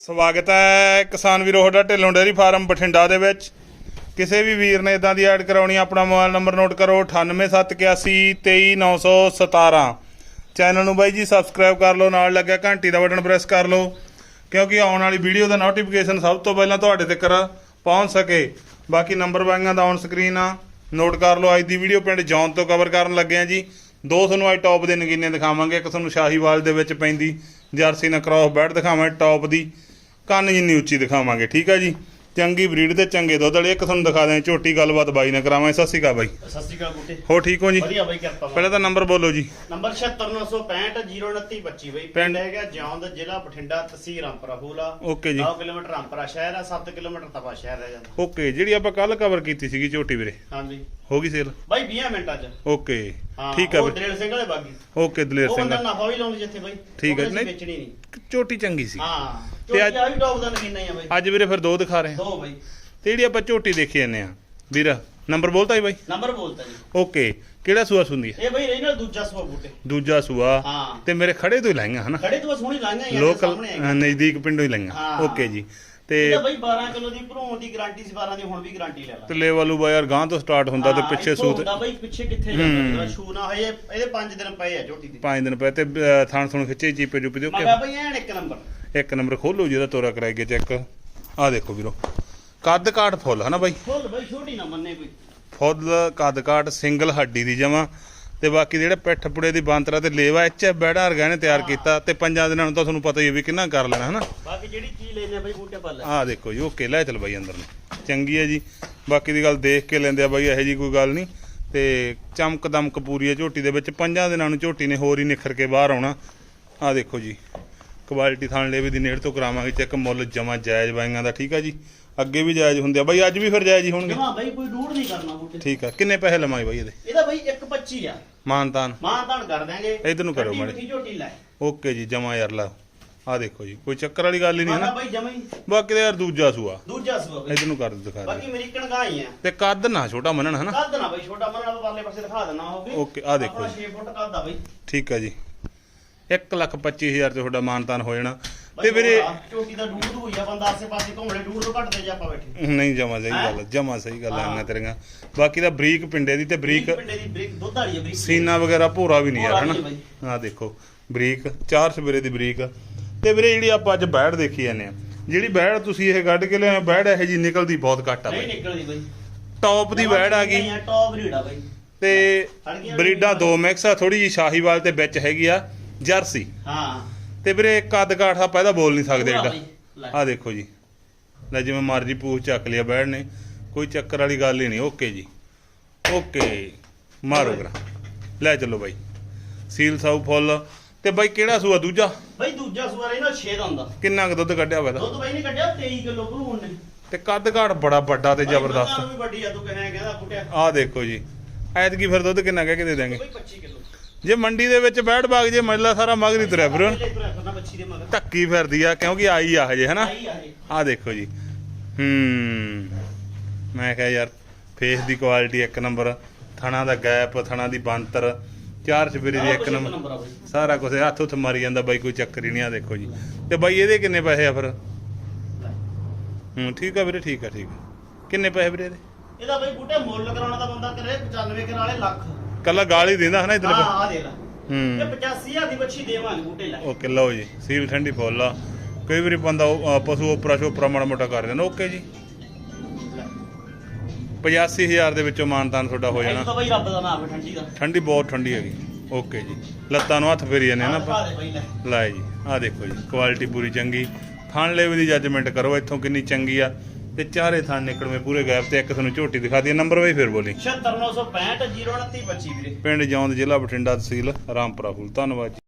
ਸਵਾਗਤ ਹੈ ਕਿਸਾਨ ਵੀਰੋ ਤੁਹਾਡਾ ਢਿੱਲੋਂ ਡੇਅਰੀ ਫਾਰਮ ਬਠਿੰਡਾ ਦੇ ਵਿੱਚ। ਕਿਸੇ ਵੀ ਵੀਰ ਨੇ ਇਦਾਂ ਦੀ ਐਡ ਕਰਾਉਣੀ, ਆਪਣਾ ਮੋਬਾਈਲ ਨੰਬਰ ਨੋਟ ਕਰੋ 9871823917 ਚੈਨਲ ਨੂੰ ਬਾਈ ਜੀ ਸਬਸਕ੍ਰਾਈਬ ਕਰ ਲਓ, ਨਾਲ ਲੱਗਿਆ ਘੰਟੀ ਦਾ ਬਟਨ ਪ੍ਰੈਸ ਕਰ ਲਓ, ਕਿਉਂਕਿ ਆਉਣ ਵਾਲੀ ਵੀਡੀਓ ਦਾ ਨੋਟੀਫਿਕੇਸ਼ਨ ਸਭ ਤੋਂ ਪਹਿਲਾਂ ਤੁਹਾਡੇ ਤੱਕ ਪਹੁੰਚ ਸਕੇ। ਬਾਕੀ ਨੰਬਰ ਬਾਈਆਂ ਦਾ ਔਨ ਸਕਰੀਨ ਆ। ਨੋਟ ਕਰ ਲਓ, ਅੱਜ ਦੀ ਵੀਡੀਓ ਪਿੰਡ ਜੌਨ ਤੋਂ ਕਵਰ ਕਰਨ ਲੱਗੇ ਆ ਜੀ। ਦੋ ਤੁਹਾਨੂੰ ਅੱਜ ਟੌਪ ਦੇ ਨਗੀਨੇ ਦਿਖਾਵਾਂਗੇ, ਇੱਕ ਤੁਹਾਨੂੰ ਸ਼ਾਹੀਵਾਲ ਦੇ ਵਿੱਚ ਪੈਂਦੀ, ਜਰਸੀ ਨਾਲ ਕ੍ਰਾਸ ਬੈਡ ਦਿਖਾਵਾਂਗੇ ਟੌਪ ਦੀ। ਕੰਨ ਜਿੰਨੀ ਉੱਚੀ ਦਿਖਾਵਾਂਗੇ ਠੀਕ ਆ ਜੀ? ਚੰਗੀ ਬਰੀਡ ਤੇ ਚੰਗੇ ਦੁੱਧ ਵਾਲੇ ਇੱਕ ਤੁਹਾਨੂੰ ਦਿਖਾ ਦਿਆਂ ਝੋਟੀ ਗੱਲਬਾਤ ਬਾਈ ਨਾਲ ਕਰਾਵਾਂਗੇ। ਸਤਿ ਸ਼੍ਰੀ ਅਕਾਲ ਬਾਈ। ਸਤਿ ਸ਼੍ਰੀ ਅਕਾਲ ਬੁੱਟੇ। ਹੋ ਠੀਕ ਹੋ ਜੀ? ਵਧੀਆ ਬਾਈ ਕਿਰਪਾ। ਪਹਿਲਾਂ ਤਾਂ ਨੰਬਰ ਬੋਲੋ ਜੀ। ਨੰਬਰ 7696502925 ਬਈ। ਪਿੰਡ- ਹੈਗਾ ਜੌਂਦ ਜ਼ਿਲ੍ਹਾ ਬਠਿੰਡਾ ਤਹਿਸੀਲ ਰਾਮਪੁਰਾ ਫੂਲਾ ਓਕੇ ਜੀ। 9 ਕਿਲੋਮੀਟਰ ਰਾਮਪੁਰਾ ਸ਼ਹਿਰ ਹੈ 7 ਕਿਲੋਮੀਟਰ ਤਪਾ ਸ਼ਹਿਰ ਰਹਿ ਜਾਂਦਾ। ਓਕੇ ਜਿਹੜੀ ਆਪਾਂ ਕੱਲ ਕਵਰ ਕੀਤੀ ਸੀਗੀ ਝੋਟੀ ਵੀਰੇ। ਹਾਂਜੀ। ਹੋ ਗਈ ਸੇਲ ਬਾਈ 20 ਮਿੰਟਾਂ ਚ। ਓਕੇ। ਠੀਕ ਆ ਉਹ ਬਈ ਦਲੇਰ ਸਿੰਘ ਵਾਲੇ ਬਾਗੀ ਓਕੇ ਦਲੇਰ ਉਹ ਸਿੰਘ ਬੰਦਾ ਨਫਾ ਵੀ ਲਾਉਂਦੇ ਜਿੱਥੇ ਬਾਈ। ਠੀਕ ਹੈ, ਨਹੀਂ। ਵੇਚਣੀ ਨਹੀਂ। ਝੋਟੀ ਚੰਗੀ ਸੀ। ਹਾਂ ਤੇ ਤੇ ਅੱਜ- ਵੀ ਟੌਪ ਦਾ ਨਗੀਨਾ ਹੀ ਆ ਬਾਈ। ਅੱਜ ਵੀਰੇ ਫਿਰ ਦੋ ਦਿਖਾ ਰਹੇ ਹਾਂ। ਦੋ ਬਾਈ। ਤੇ ਜਿਹੜੀ ਆਪਾਂ ਝੋਟੀ ਦੇਖੀ ਜਾਂਦੇ ਆ ਵੀਰ ਨੰਬਰ ਬੋਲਤਾ ਜੀ ਬਾਈ? ਨੰਬਰ ਬੋਲਤਾ ਜੀ। ਓਕੇ ਕਿਹੜਾ ਸੂਆ ਸੁੰਦੀ ਹੈ ਇਹ ਬਾਈ ਰਹੀ ਨਾਲ ਦੂਜਾ ਸਵਾ ਬੂਟੇ। ਦੂਜਾ ਸੂਆ ਹਾਂ। ਤੇ ਮੇਰੇ ਖੜੇ ਤੋਂ ਹੀ ਲਾਈਆਂ ਹਨਾ? ਖੜੇ ਤੋਂ ਸੋਹਣੀ ਲਾਈਆਂ ਯਾਰ ਲੋਕਲ ਸਾਹਮਣੇ। ਨਜ਼ਦੀਕ ਪਿੰਡੋਂ ਹੀ ਲਾਈਆਂ। ਹਾਂ। ਓਕੇ ਜੀ। ਤੇ ਇਹਦਾ ਬਾਈ 12 ਕਿਲੋ ਦੀ ਭਰੂਣ ਦੀ ਗਾਰੰਟੀ ਸੀ 12 ਦੀ ਹੁਣ ਵੀ ਗਾਰੰਟੀ ਲੈ ਲਾ। ਤੇ ਲੈਵਲ ਉਬਾ ਯਾਰ ਗਾਂ ਤੋਂ ਸਟਾਰਟ ਹੁੰਦਾ ਤੇ ਹਾਂ, ਪਿੱਛੇ ਇੱਥੋਂ ਸੂਤ ਹੁੰਦਾ ਬਾਈ ਪਿੱਛੇ ਕਿੱਥੇ। ਜਾਂਦਾ ਸ਼ੂ ਨਾ ਹੋਏ ਇਹਦੇ 5 ਦਿਨ ਪਏ ਆ ਝੋਟੀ ਦੇ। ਪੰਜ ਦਿਨ ਪਏ ਤੇ ਅਹ, ਥਣ ਥਣ ਖਿੱਚੇ ਚੀਪੇ ਚੁਪੇ ਦੇ ਮਗਾ ਬਾਈ ਐਨ ਇੱਕ ਨੰਬਰ ਇੱਕ ਨੰਬਰ ਖੋਲੋ ਜਿਹਦਾ ਤੋਰਾ ਕਰਾਈ ਕੇ ਚੈੱਕ। ਆ ਦੇਖੋ ਵੀਰੋ ਕੱਦ ਕਾਠ ਫੁੱਲ ਹਨਾ ਬਾਈ? ਫੁੱਲ ਬਾਈ ਛੋਟੀ ਨਾ ਮੰਨੇ ਕੋਈ। ਫੁੱਲ ਕੱਦ ਕਾਠ ਸਿੰਗਲ ਹੱਡੀ ਦੀ ਜਮਾ। ਤੇ ਬਾਕੀ ਜਿਹੜੇ ਪਿੱਠ ਪੁੜੇ ਦੀ ਬਾਂਤਰਾ ਤੇ ਲੇਵਾ ਐਚ ਬੈੜਾ ਵਰਗਾ ਨੇ ਤਿਆਰ ਕੀਤਾ ਤੇ ਪੰਜਾਂ ਦਿਨਾਂ ਨੂੰ ਤਾਂ ਤੁਹਾਨੂੰ ਪਤਾ ਹੀ ਹੈ ਵੀ ਕਿੰਨਾ ਕਰ ਲੈਣਾ ਹਨਾ? ਬਾਕੀ ਜਿਹੜੀ ਚੀਜ਼ ਲੈਨੇ ਬਾਈ ਬੂਟੇ ਪੱਲ ਆਹ ਦੇਖੋ ਜੀ ਓਕੇ ਲੈ ਚਲ ਬਾਈ ਅੰਦਰ ਨੂੰ। ਚੰਗੀ ਹੈ ਜੀ। ਬਾਕੀ ਦੀ ਗੱਲ ਦੇਖ ਕੇ ਲੈਂਦੇ ਆ ਬਾਈ ਇਹੋ ਜੀ ਕੋਈ ਗੱਲ ਨਹੀਂ। ਤੇ ਚਮਕ ਦਮਕ ਪੂਰੀ ਹੈ ਝੋਟੀ ਦੇ ਵਿੱਚ। ਪੰਜਾਂ ਦਿਨਾਂ ਨੂੰ ਝੋਟੀ ਨੇ ਹੋਰ ਹੀ ਨਿਖਰ ਕੇ ਬਾਹਰ ਆਉਣਾ। ਆਹ ਦੇਖੋ ਜੀ ਕੁਆਲਿਟੀ ਥਾਣ ਲੇਵੇ ਦੀ ਨੇੜ ਤੋਂ ਕਰਾਵਾਂਗੇ ਚੈੱਕ ਮੁੱਲ ਜਮਾ ਜਾਇਜ਼ ਬਾਈਆਂ ਦਾ ਠੀਕ ਆ ਜੀ? ਅੱਗੇ ਵੀ ਜਾਇਜ਼ ਹੁੰਦੇ ਆ। ਬਾਈ ਅੱਜ ਵੀ ਫਿਰ ਜਾਇਜ਼ ਹੀ ਹੋਣਗੇ। ਜਮਾ ਬਾਈ ਕੋਈ ਡੂੜ ਨਹੀਂ ਕਰਨਾ ਬੂਟੇ ਠੀਕ ਆ। ਕਿੰਨੇ ਪੈਸੇ ਲਵਾਂਗੇ ਬਾਈ ਇਹਦੇ? ਇਹਦਾ ਬਾਈ 125 ਆ। ਮਾਨਤਾਨ ਮਾਂ ਤਾਂ ਕਰ ਦਾਂਗੇ ਇੱਧਰ ਨੂੰ ਕਰੋ ਮਾੜੀ। ਝੋਟੀ ਲੈ। ਓਕੇ ਜੀ ਜਮਾ ਯਾਰ ਲਾ ਆਹ ਦੇਖੋ ਜੀ ਕੋਈ ਚੱਕਰ ਵਾਲੀ ਗੱਲ ਹੀ ਨਹੀਂ ਹੈ ਨਾ। ਬਾਈ ਜਮਾ ਹੀ। ਬਾਕੀ ਤਾਂ ਯਾਰ ਦੂਜਾ ਸੂਆ। ਦੂਜਾ ਸੂਆ ਬਾਈ। ਇਧਰ ਨੂੰ ਕਰ ਦਿਖਾ ਦੇ ਬਾਕੀ ਅਮਰੀਕਨ ਗਾਂ ਹੀ ਆ ਤੇ ਕੱਦ ਨਾ ਛੋਟਾ ਮੰਨਣ ਹਨਾ? ਕੱਦ ਨਾ ਬਾਈ ਛੋਟਾ ਮਨ ਆਪਾਂ ਪਰਲੇ ਪਾਸੇ ਦਿਖਾ ਦੇਣਾ ਹੋਵੇ ਓਕੇ, ਆਹ ਦੇਖੋ ਜੀ। 6 ਫੁੱਟ ਕੱਦ ਆ ਬਾਈ। ਠੀਕ ਆ ਜੀ। 1 ਲੱਖ 25 ਹਜ਼ਾਰ ਤੇ ਤੁਹਾਡਾ ਮਾਨਤਾਨ ਹੋ ਜਾਣਾ। ਤੇ ਵੀਰੇ ਆ, ਝੋਟੀ ਦਾ ਡੂੜ ਹੋਈ ਆ ਬੰਦਾ ਆਸੇ ਪਾਸੇ ਘੁੰਮੜੇ ਡੂੜ ਤੋਂ ਘੱਟ ਦੇ ਜਾ ਆਪਾਂ ਬੈਠੇ। ਨਹੀਂ ਜਮਾ ਸਹੀ ਗੱਲ ਜਮਾ ਸਹੀ ਗੱਲ। ਆਈਆਂ ਤੇਰੀਆਂ ਬਾਕੀ ਦਾ ਬਰੀਕ ਪਿੰਡੇ ਦੀ ਤੇ ਬਰੀਕ ਪਿੰਡੇ ਦੀ ਬਰੀਕ ਦੁੱਧ ਵਾਲੀ ਆ ਬਰੀਕ ਸੀਨਾ ਵਗੈਰਾ ਭੋਰਾ ਵੀ ਨਹੀਂ ਯਾਰ ਹਨਾ? ਨਹੀਂ ਆਹ ਦੇਖੋ ਬਰੀਕ ਚਾਰ ਸਵੇਰੇ ਦੀ ਬਰੀਕ ਤੇ ਵੀਰੇ ਜਿਹੜੀ ਆਪਾਂ ਅੱਜ ਬੈੜ ਦੇਖੀ ਜਾਂਦੇ ਆ ਜਿਹੜੀ ਬੈੜ ਤੁਸੀਂ ਇਹ ਕੱਢ ਕੇ ਲਿਆਏ ਬੈੜ ਇਹ ਜੀ ਨਿਕਲਦੀ ਬਹੁਤ ਘੱਟ ਆ ਨਹੀਂ ਬਾਈ। ਨਿਕਲਦੀ ਬਾਈ। ਟੌਪ ਦੀ ਬੈੜ ਆ ਗਈ। ਟੌਪ ਬਰੀਡ ਆ ਬਾਈ। ਤੇ ਬਰੀਡਾਂ ਦੋ ਮਿਕਸ ਆ ਥੋੜੀ ਜੀ ਸ਼ਾਹੀਵਾਲ ਤੇ ਵਿੱਚ ਹੈਗੀ ਆ ਜਰਸੀ। ਹਾਂ। ਤੇ ਵੀਰੇ ਕੱਦ ਕਾਠ ਆ ਪੈਦਾ ਬੋਲ ਨਹੀਂ ਸਕਦੇ ਏਡਾ। ਆ ਦੇਖੋ ਜੀ। ਲੈ ਜਿਵੇਂ ਮਰਜ਼ੀ ਪੂਛ ਚੱਕ ਲਿਆ ਬੈੜ ਨੇ। ਕੋਈ ਚੱਕਰ ਵਾਲੀ ਗੱਲ ਹੀ ਨਹੀਂ। ਓਕੇ ਜੀ। ਓਕੇ। ਮਾਰੋ ਗਰਾ ਲੈ ਚੱਲੋ ਬਾਈ। ਸੀਲ ਸਾਊ ਫੁੱਲ। ਤੇ ਬਾਈ ਕਿਹੜਾ ਸੂਆ ਦੂਜਾ? ਬਾਈ ਦੂਜਾ ਸਵਾਰ ਇਹਨਾਂ 6 ਦਾ ਹੁੰਦਾ। ਕਿੰਨਾ ਕੁ ਦੁੱਧ ਕੱਢਿਆ ਹੋਇਆ ਇਹਦਾ? ਦੁੱਧ ਬਾਈ ਨੇ ਕੱਢਿਆ 23 ਕਿਲੋ ਭਰੂਣ ਨੇ ਤੇ ਕੱਦ ਕਾਠ ਬੜਾ ਵੱਡਾ ਤੇ ਜ਼ਬਰਦਸਤ। ਆ ਦੇਖੋ ਜੀ। ਐਤਕੀ ਫਿਰ ਦੁੱਧ ਕਿੰਨਾ ਕਹਿ ਕੇ ਦੇ ਦਾਂਗੇ ਬਾਈ 25 ਕਿਲੋ। ਜੇ ਮੰਡੀ ਦੇ ਵਿੱਚ ਬੈੜ ਬਾਗ ਜੇ ਮਜਲਾ ਸਾਰਾ ਮਗਰੀ ਤੁਰਿਆ ਫਿਰ। ਧੱਕੀ ਫਿਰਦੀ ਆ ਕਿਉਂਕਿ ਆਈ ਆ ਹਜੇ ਹਨਾ? ਆ ਦੇਖੋ ਜੀ। ਹੂੰ। ਮੈਂ ਕਿਹਾ ਯਾਰ ਫੇਸ ਦੀ ਕੁਆਲਿਟੀ ਇੱਕ ਨੰਬਰ ਥਣਾ ਦਾ ਗੈਪ ਥਣਾ ਦੀ ਬੰਤਰ ਚਾਰ ਚਪੇਰੀ ਦੀ ਇੱਕ ਨੰਬਰ ਸਾਰਾ ਕੁਝ ਹੱਥ ਉੱਥ ਮਾਰੀ ਜਾਂਦਾ ਬਾਈ ਕੋਈ ਚੱਕਰ ਹੀ ਨਹੀਂ ਆ ਦੇਖੋ ਜੀ। ਤੇ ਬਾਈ ਇਹਦੇ ਕਿੰਨੇ ਪੈਸੇ ਆ ਫਿਰ। ਹੂੰ ਠੀਕ ਆ ਵੀਰੇ ਠੀਕ ਆ ਠੀਕ ਆ। ਕਿੰਨੇ ਪੈਸੇ ਵੀਰੇ ਇਹਦੇ? ਇਹਦਾ ਬਾਈ ਬੂਟੇ ਮੁੱਲ ਕਰਾਉਣਾ ਦਾ ਬੰਦਾ ਕਰੇ 95 ਕਰਾ ਵਾਲੇ ਲੱਖ। ਕੱਲਾ ਗਾਲ ਹੀ ਦਿੰਦਾ ਹਨਾ ਇਧਰ ਹਾਂ ਆ ਦੇ ਲੈ। ਇਹ ਹੂੰ 85000 ਦੀ ਬੱਚੀ ਦੇਵਾਂਗੇ ਬੂਟੇ ਲੈ। ਓਕੇ ਲਓ ਜੀ ਸੀਲ ਠੰਡੀ ਫੁੱਲ ਆ। ਕਈ ਵਾਰੀ ਬੰਦਾ ਉਹ, ਪਸ਼ੂ ਉਪਰਾ ਸ਼ੋਪਰਾ ਮਾੜਾ ਮੋਟਾ ਕਰ ਦਿੰਦਾ ਓਕੇ ਜੀ। ਲੈ। 85000 ਦੇ ਵਿੱਚੋਂ ਮਾਨਤਾਨ ਤੁਹਾਡਾ ਹੋ ਜਾਣਾ। ਤਾਂ ਬਾਈ ਰੱਬ ਦਾ ਨਾਮ ਹੈ ਠੰਡੀ ਦਾ। ਠੰਡੀ ਬਹੁਤ ਠੰਡੀ ਹੈਗੀ। ਓਕੇ ਜੀ। ਲੱਤਾਂ ਨੂੰ ਹੱਥ ਫੇਰੀ ਜਾਂਦੇ ਆ ਨਾ ਦੇ ਬਾਈ ਲੈ। ਲੈ ਜੀ ਆਹ ਦੇਖੋ ਜੀ ਕੁਆਲਿਟੀ ਪੂਰੀ ਚੰਗੀ। ਥਣ ਲੈਵੇ ਦੀ ਜੱਜਮੈਂਟ ਕਰੋ ਇੱਥੋਂ ਕਿੰਨੀ ਚੰਗੀ ਆ। ਤੇ ਚਾਰੇ ਥਣ ਨਿਕਲਵੇਂ ਪੂਰੇ ਗੈਪ ਤੇ ਇੱਕ ਤੁਹਾਨੂੰ ਝੋਟੀ ਦਿਖਾ ਦਈਏ ਨੰਬਰ ਵੀ ਫਿਰ ਬੋਲੀ। 76965 02925 ਵੀਰੇ। ਪਿੰਡ ਜੌਂਦ ਜ਼ਿਲ੍ਹਾ ਬਠਿੰਡਾ ਤਹਿਸੀਲ ਰਾਮਪੁਰਾ ਫੂਲ। ਧੰਨਵਾਦ ਜੀ।